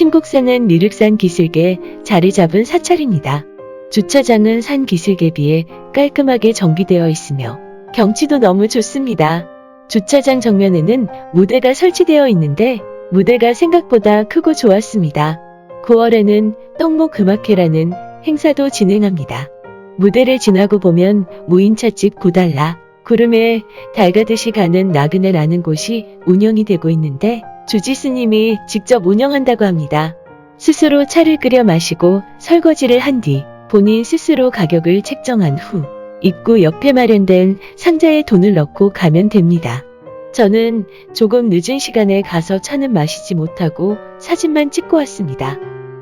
심곡산은 미륵산 기슭에 자리 잡은 사찰입니다. 주차장은 산 기슭에 비해 깔끔하게 정비되어 있으며 경치도 너무 좋습니다. 주차장 정면에는 무대가 설치되어 있는데 무대가 생각보다 크고 좋았습니다. 9월에는 떡목 음악회라는 행사도 진행합니다. 무대를 지나고 보면 무인차집 9달러, 구름에 달가듯이 가는 나그네라는 곳이 운영이 되고 있는데 주지스님이 직접 운영한다고 합니다. 스스로 차를 끓여 마시고 설거지를 한 뒤 본인 스스로 가격을 책정한 후 입구 옆에 마련된 상자에 돈을 넣고 가면 됩니다. 저는 조금 늦은 시간에 가서 차는 마시지 못하고 사진만 찍고 왔습니다.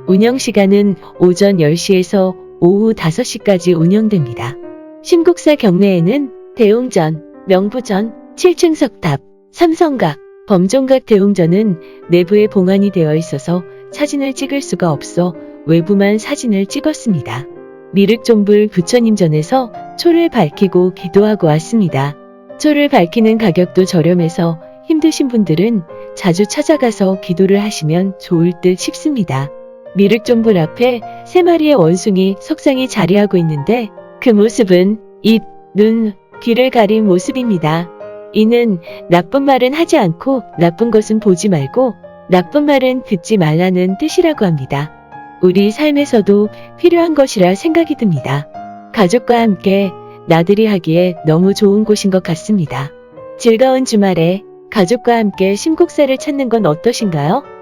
운영 시간은 오전 10시에서 오후 5시까지 운영됩니다. 심국사 경내에는 대웅전, 명부전, 7층 석탑, 삼성각, 범종각 대웅전은 내부에 봉안이 되어 있어서 사진을 찍을 수가 없어 외부만 사진을 찍었습니다. 미륵종불 부처님전에서 초를 밝히고 기도하고 왔습니다. 초를 밝히는 가격도 저렴해서 힘드신 분들은 자주 찾아가서 기도를 하시면 좋을 듯 싶습니다. 미륵종불 앞에 세 마리의 원숭이 석상이 자리하고 있는데 그 모습은 입, 눈, 귀를 가린 모습입니다. 이는 나쁜 말은 하지 않고 나쁜 것은 보지 말고 나쁜 말은 듣지 말라는 뜻이라고 합니다. 우리 삶에서도 필요한 것이라 생각이 듭니다. 가족과 함께 나들이 하기에 너무 좋은 곳인 것 같습니다. 즐거운 주말에 가족과 함께 심곡사를 찾는 건 어떠신가요?